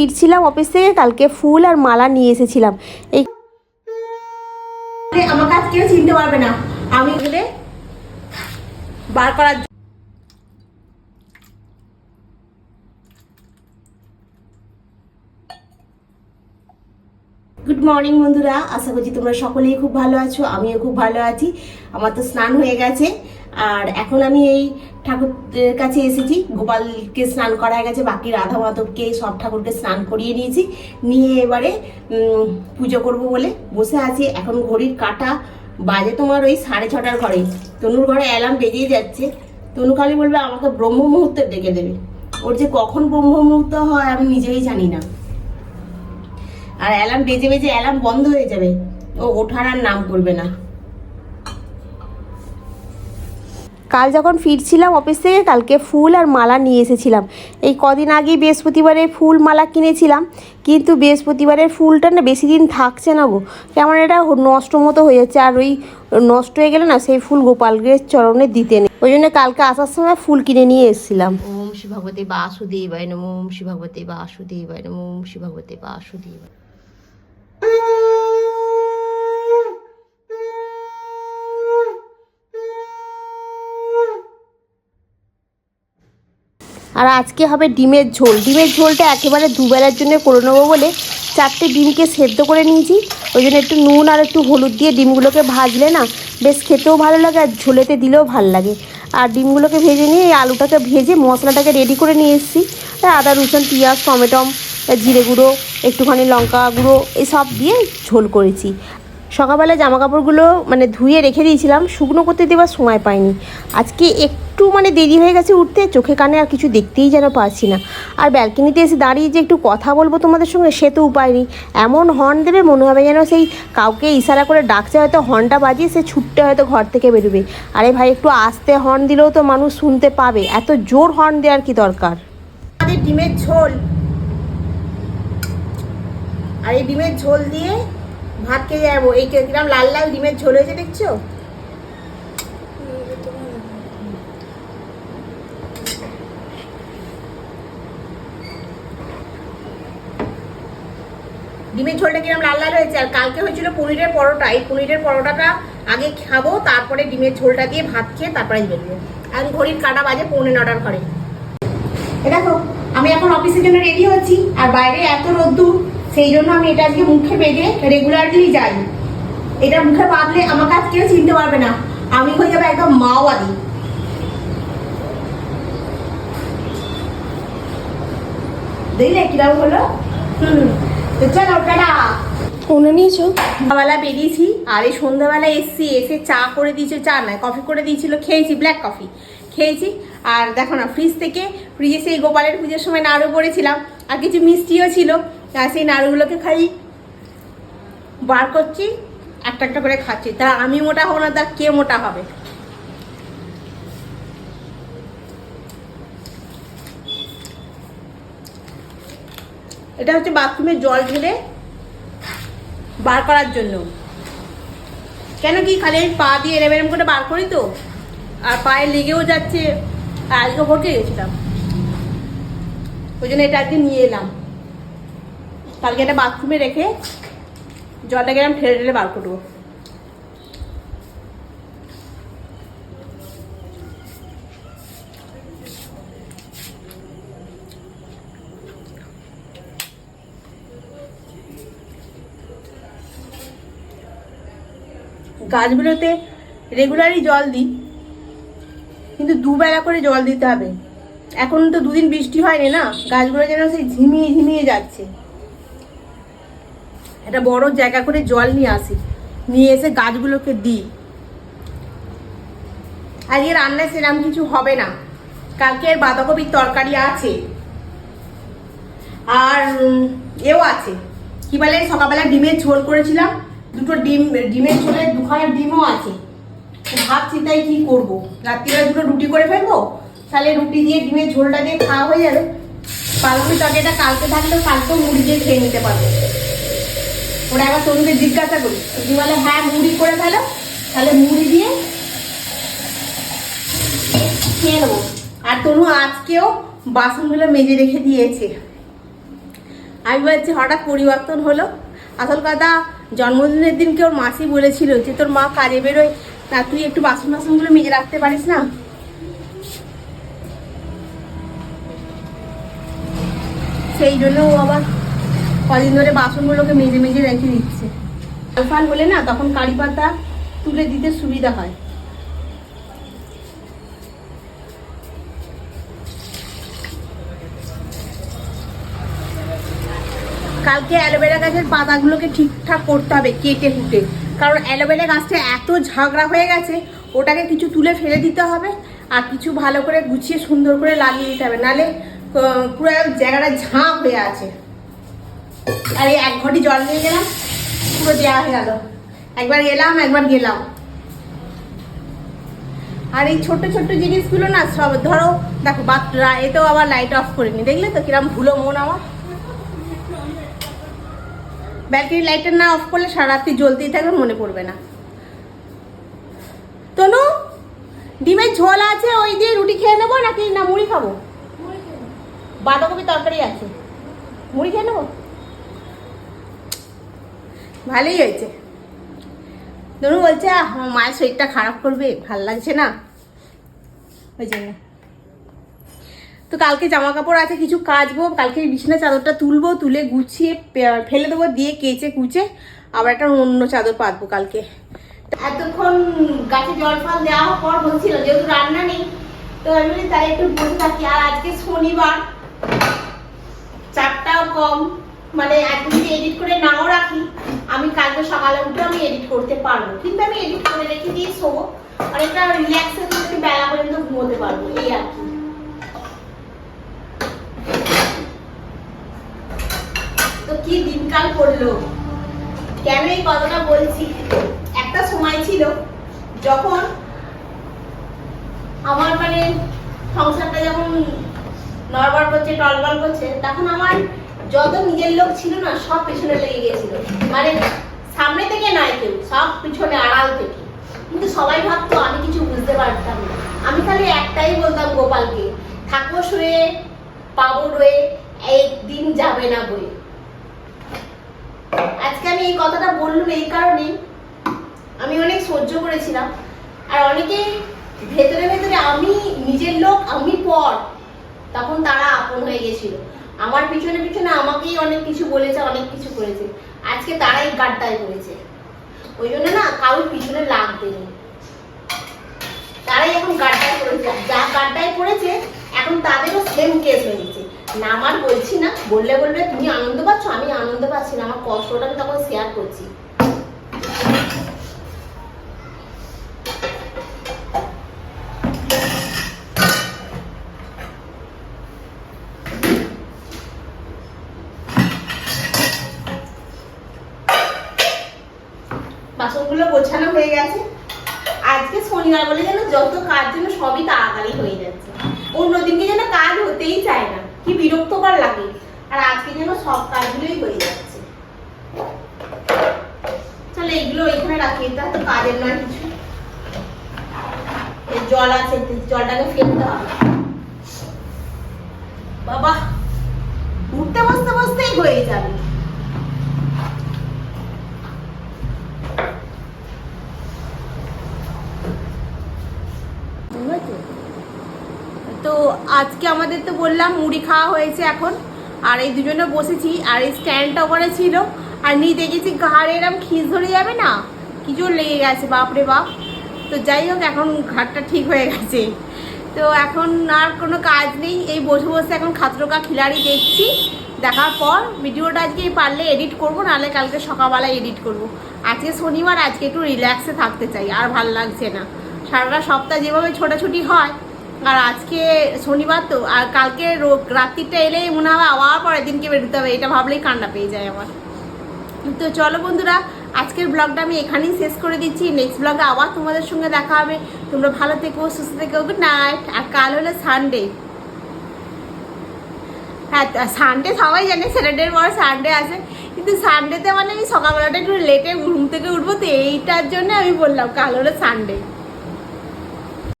ফিরছিলাম অফিস থেকে, কালকে ফুল আর মালা নিয়ে এসেছিলাম। এই গুড মর্নিং বন্ধুরা। আশা করছি তোমরা সকলেই খুব ভালো আছো, আমিও খুব ভালো আছি। আমার তো স্নান হয়ে গেছে। আর এখন আমি এই ঠাকুরের কাছে এসেছি। গোপালকে স্নান করা গেছে, বাকি রাধা মাধবকে সব ঠাকুরকে স্নান করিয়ে নিয়েছি। নিয়ে এবারে পুজো করব বলে বসে আছি। এখন ঘড়ির কাটা বাজে তোমার ওই সাড়ে ছটার ঘরে তনুর ঘরে অ্যালার্ম বেরিয়ে যাচ্ছে। তনু খালি বলবে, আমাকে ব্রহ্ম মুহূর্তে ডেকে দেবে। ওর যে কখন ব্রহ্ম মুহূর্ত হয়, আমি নিজেই জানি না। আর অ্যালার্ম বেজে বেজে অ্যালার্ম বন্ধ হয়ে যাবে। ও ওঠার আর নাম করবে না। কাল যখন ফিরছিলাম অফিস থেকে, কালকে ফুল আর মালা নিয়ে এসেছিলাম। এই কদিন আগেই বৃহস্পতিবারে ফুল মালা কিনেছিলাম, কিন্তু বৃহস্পতিবারের ফুলটা না বেশি দিন থাকছে না গো। কেমন এটা নষ্ট মতো হয়ে যাচ্ছে, আর ওই নষ্ট হয়ে গেলে না সেই ফুল গোপালকে চরণে দিতে নেই। ওই জন্য কালকে আসার সময় ফুল কিনে নিয়ে এসেছিলাম। ওম শ্রী ভগবতী বাসুদেবায় নম, ওম শ্রী ভগবতী বাসুদেবায় নম, ওম শ্রী ভগবতী বাসুদেবায় আর আজকে হবে ডিমের ঝোল। ডিমের ঝোলটা একেবারে দুবেলার জন্য করে নেব বলে চারটে ডিমকে সেদ্ধ করে নিয়েছি। ওই জন্য একটু নুন আর একটু হলুদ দিয়ে ডিমগুলোকে ভাজলে না বেশ খেতেও ভালো লাগে আর ঝোলেতে দিলেও ভালো লাগে। আর ডিমগুলোকে ভেজে নিয়ে এই আলুটাকে ভেজে মশলাটাকে রেডি করে নিয়ে এসেছি। আদা, রসুন, পেঁয়াজ টমেটম জিরে গুঁড়ো, একটুখানি লঙ্কা গুঁড়ো, এসব দিয়ে ঝোল করেছি। সকালবেলা জামা কাপড়গুলো মানে ধুয়ে রেখে দিয়েছিলাম, শুকনো করতে দেওয়ার সময় পাইনি। আজকে একটু মানে দেরি হয়ে গেছে উঠতে, চোখে কানে আর কিছু দেখতেই যেন পারছি না। আর ব্যালকনিতে এসে দাঁড়িয়ে যে একটু কথা বলব তোমাদের সঙ্গে, সে তো উপায় নেই। এমন হর্ন দেবে, মনে হবে যেন সেই কাউকে ইশারা করে ডাকছে, হয়তো হর্নটা বাজিয়ে সে ছুটতে হয়তো ঘর থেকে বেরোবে। আরে ভাই, একটু আস্তে হর্ন দিলেও তো মানুষ শুনতে পাবে। এত জোর হর্ন দেওয়ার কি দরকার? ডিমের ঝোল। আর এই ডিমের ঝোল দিয়ে ভাত খেয়ে যাব। এই কিরম লাল লাল ডিমের ঝোল হয়েছে দেখছ? ডিমের ঝোলটা কিরম লাল লাল হয়েছে? আর কালকে হয়েছিল পনিরের পরোটা। এই পনিরের পরোটাটা আগে খাব, তারপরে ডিমের ঝোলটা দিয়ে ভাত খেয়ে তারপরে বেরোবো আর ঘড়ির কাটা বাজে পৌনে নটার ঘরে। দেখো, আমি এখন অফিসের জন্য রেডি হচ্ছি আর বাইরে এত রোদ্দুর। সেই জন্য আমি এটা আজকে মুখে বেঁধে রেগুলারলি যাই। এটা মুখে বাঁধলে আমাকে আজ কেউ চিনতে পারবে না। আমি হয়ে যাবে একদম মাওয়াদি দেখলে কীরকম হলো? হুম চলো টাটা। ফোনে নিয়েছো? সন্ধ্যাবেলা বেরিয়েছি আর এই সন্ধ্যাবেলা এসছি এসে চা করে দিয়েছে চা নয় কফি করে দিয়েছিল খেয়েছি ব্ল্যাক কফি খেয়েছি আর দেখো না ফ্রিজ থেকে ফ্রিজে সেই গোপালের পুজোর সময় নাড়ু করেছিলাম আর কিছু মিষ্টিও ছিল। আর সেই নাড়ুগুলোকে খাই। বার করছি, একটা একটা করে খাচ্ছি। তা আমি মোটা হব না, তা কে মোটা হবে? এটা হচ্ছে বাথরুমে জল ঢেলে বার করার জন্য। কেন কি খালি আমি পা দিয়ে এরম এরম করে বার করি তো? আর পায়ে লেগেও যাচ্ছে। আজকে ভরকে গেছিলাম। ওই জন্য এটা আজকে নিয়ে এলাম। কালকে এটা বাথরুমে রেখে জলটাকে এরম ঠেলে ঠেলে বার করব। গাছগুলোতে রেগুলারই জল দিই, কিন্তু দুবেলা করে জল দিতে হবে। এখন তো দুদিন বৃষ্টি হয়নি না? গাছগুলো যেন সেই ঝিমিয়ে ঝিমিয়ে যাচ্ছে। একটা বড় জায়গা করে জল নিয়ে আসি। নিয়ে এসে গাছগুলোকে দিই। আজকে রান্নায় সেরকম কিছু হবে না। কালকের বাঁধাকপির তরকারি আছে। আর এও আছে। কি বলে, সকালবেলা ডিমের ঝোল করেছিলাম। দুটো ডিম, ডিমের ঝোলের দুখানা ডিমও আছে। ভাবছি তাই কি করব? রাত্রিবেলা দুটো রুটি করে ফেলব? তাহলে রুটি দিয়ে ডিমের ঝোলটা দিয়ে খাওয়া হয়ে যাবে পালকুড়ি তরকারিটা কালকে থাকলেও কালকেও মুড়ি দিয়ে খেয়ে নিতে পারব। ওরা একবার তনুকে জিজ্ঞাসা করি তুমি বলে হ্যাঁ মুড়ি করে ফেলো, তাহলে মুড়ি দিয়ে খেয়ে নেব। আর তনু আজকেও বাসনগুলো মেজে রেখে দিয়েছে। আমি বলছি হঠাৎ পরিবর্তন হলো। আসল কথা, জন্মদিনের দিনকে ওর মাসি বলেছিল যে, তোর মা কাজে বেরোয় না তুই একটু বাসন বাসনগুলো মেজে রাখতে পারিস না? সেই জন্য ও আবার কদিন ধরে বাসনগুলোকে মেজে মেজে রেখে দিচ্ছে। আলফান হলে না তখন কারি পাতা তুলে দিতে সুবিধা হয়। কালকে অ্যালোভেরা গাছের পাতাগুলোকে ঠিকঠাক করতে হবে কেটে কুটে। কারণ অ্যালোভেরা গাছটা এত ঝগড়া হয়ে গেছে, ওটাকে কিছু তুলে ফেলে দিতে হবে আর কিছু ভালো করে গুছিয়ে সুন্দর করে লাগিয়ে দিতে হবে। নালে পুরো জায়গাটা ঝাঁপ হয়ে আছে। আর এই এক ঘটি জল নিয়ে গেলাম, পুরো দেওয়া হয়ে গেল। একবার এলাম একবার গেলাম। আর এই ছোট ছোট জিনিসগুলো না সব, ধরো, দেখো বাতরা এতেও আবার লাইট অফ করিনি, দেখলে তো কিরম ভুলো মন আমার। ব্যাটারি লাইটার না অফ করলে সারা রাত্রি জ্বলতেই থাকবে, মনে পড়বে না। তনু, ডিমের ঝোল আছে, ওই দিয়ে রুটি খেয়ে নেব নাকি না মুড়ি খাব? বাঁধাকপি তরকারি আছে। মুড়ি খেয়ে নেব? ভালোই হয়েছে। তনু বলছে আমার মায়ের শরীরটা খারাপ করবে, ভালো লাগছে না। ওই জন্য। তো কালকে জামা কাপড় আছে, কিছু কাচবো, কালকে বিছানা চাদরটা তুলবো, তুলে গুছিয়ে ফেলে দেবো, দিয়ে কেচে কুচে আবার একটা অন্য চাদর পাতবো কালকে। এতক্ষণ গাছে জল ফল দেওয়ার পর বলছিল, যেহেতু রান্না নেই, তো আমি তাই একটু বসে থাকি। আর আজকে শনিবার, চারটাও কম। মানে যদি এডিট করে নাও রাখি, আমি কালকে সকালে উঠে আমি এডিট করতে পারব। কিন্তু আমি এডিট করে রেখে দিয়ে শোবো অনেকটা রিল্যাক্সে একটু বেলা পর্যন্ত ঘুমোতে পারব, এই আর কি। তো কি দিনকাল পড়ল কেন এই কথাটা বলছি? একটা সময় ছিল যখন আমার মানে সংসারটা যখন নড়বড় করছে, টলবল করছে, তখন আমার যত নিজের লোক ছিল না, সব পিছনে লেগে গেছিল মানে সামনে থেকে নাই কেউ, সব পিছনে আড়াল থেকে। কিন্তু সবাই ভাবতো, আমি কিছু বুঝতে পারতাম না। আমি খালি একটাই বলতাম গোপালকে থাকব শুয়ে পাবো রয়ে একদিন যাবে না বই। আজকে আমি এই কথাটা বললাম এই কারণে আমি অনেক সহ্য করেছিলাম। আর অনেকে ভেতরে ভেতরে, আমি নিজের লোক, আমি পর। তখন তারা আপন হয়ে গেছিল আমার পিছনে পিছনে আমাকেই অনেক কিছু বলেছে, অনেক কিছু করেছে। আজকে তারাই গাড্ডায় করেছে ওই জন্য না কারোর পিছনে লাগবে তারাই এখন গাড্ডায় করেছে যা গাড্ডায় করেছে এখন তাদেরও সেম কেস হয়ে গেছে। না আমার বলছি না, বললে বলবে, তুমি আনন্দ পাচ্ছ? আমি আনন্দ পাচ্ছি না। আমার কষ্টটা আমি তখন শেয়ার করছি বাসনগুলো গোছানো হয়ে গেছে আজকে শনিবার বলে যেন যত কাজ যেন সবই তাড়াতাড়ি হয়ে যাচ্ছে। অন্যদিনকে যেন কাজ হতেই চায় না। কি বিরক্তকর লাগে। আর আজকে যেন সব কাজগুলোই হয়ে যাচ্ছে। তাহলে এগুলো এখানে রাখি। এটা তো কাজের নয় কিছু। জল আছে, জলটাকে ফেলতে হবে। বাবা উঠতে বসতে বসতেই হয়ে যাবে তো আজকে আমাদের তো বললাম, মুড়ি খাওয়া হয়েছে এখন। আর এই দুজনে বসেছি, আর এই স্ট্যান্ডটা ওখানে ছিল। আর নিয়ে দেখেছি ঘাড়ে এরম খিস ধরে যাবে না? কি জোর লেগে গেছে বাপরে বাপ। তো যাই হোক, এখন ঘাটটা ঠিক হয়ে গেছে। তো এখন আর কোনো কাজ নেই, এই বসে বসে এখন খাতরকা খিলাড়ি দেখছি। দেখার পর ভিডিওটা আজকে পারলে এডিট করব, নাহলে কালকে সকালবেলায় এডিট করব। আজকে শনিবার, আজকে একটু রিল্যাক্সে থাকতে চাই, আর ভালো লাগছে না। সারাটা সপ্তাহ যেভাবে ছোটাছুটি হয় আর আজকে শনিবার তো, আর কালকে রাত্রিটা এলেই মনে হবে আবার পরের দিনকে বেরোতে হবে, এটা ভাবলেই কান্না পেয়ে যায় আমার। তো চলো বন্ধুরা, আজকের ব্লগটা আমি এখানেই শেষ করে দিচ্ছি নেক্সট ব্লগে আবার তোমাদের সঙ্গে দেখা হবে। তোমরা ভালো থেকো, সুস্থ থেকো গুড নাইট আর কাল হলো সানডে হ্যাঁ সানডে সবাই জানে স্যাটারডের পর সানডে আছে কিন্তু সানডেতে মানে আমি সকালবেলাটা একটু লেটে ঘুম থেকে উঠবো, তো এইটার জন্য আমি বললাম কাল হলো সানডে